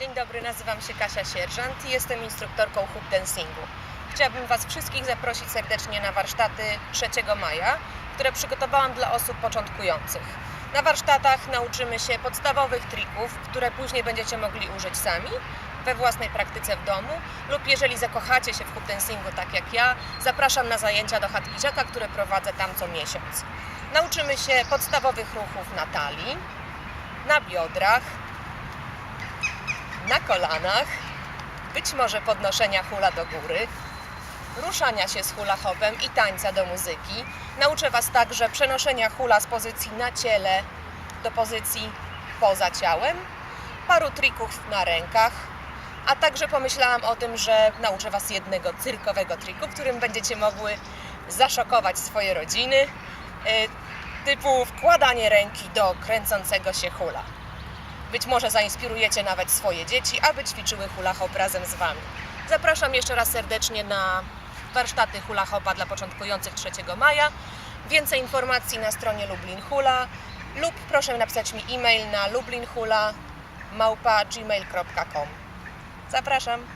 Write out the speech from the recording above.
Dzień dobry, nazywam się Kasia Sierżant i jestem instruktorką hoop dancingu. Chciałabym Was wszystkich zaprosić serdecznie na warsztaty 3 maja, które przygotowałam dla osób początkujących. Na warsztatach nauczymy się podstawowych trików, które później będziecie mogli użyć sami we własnej praktyce w domu lub jeżeli zakochacie się w hoop dancingu tak jak ja, zapraszam na zajęcia do chatki Żaka, które prowadzę tam co miesiąc. Nauczymy się podstawowych ruchów na talii, na biodrach, na kolanach, być może podnoszenia hula do góry, ruszania się z hula hopem i tańca do muzyki. Nauczę Was także przenoszenia hula z pozycji na ciele do pozycji poza ciałem, paru trików na rękach, a także pomyślałam o tym, że nauczę Was jednego cyrkowego triku, którym będziecie mogły zaszokować swoje rodziny, y, typu wkładanie ręki do kręcącego się hula. Być może zainspirujecie nawet swoje dzieci, aby ćwiczyły hula hop razem z Wami. Zapraszam jeszcze raz serdecznie na warsztaty hula dla początkujących 3 maja. Więcej informacji na stronie Lublin Hula lub proszę napisać mi e-mail na lublinhula małpa gmail.com. Zapraszam.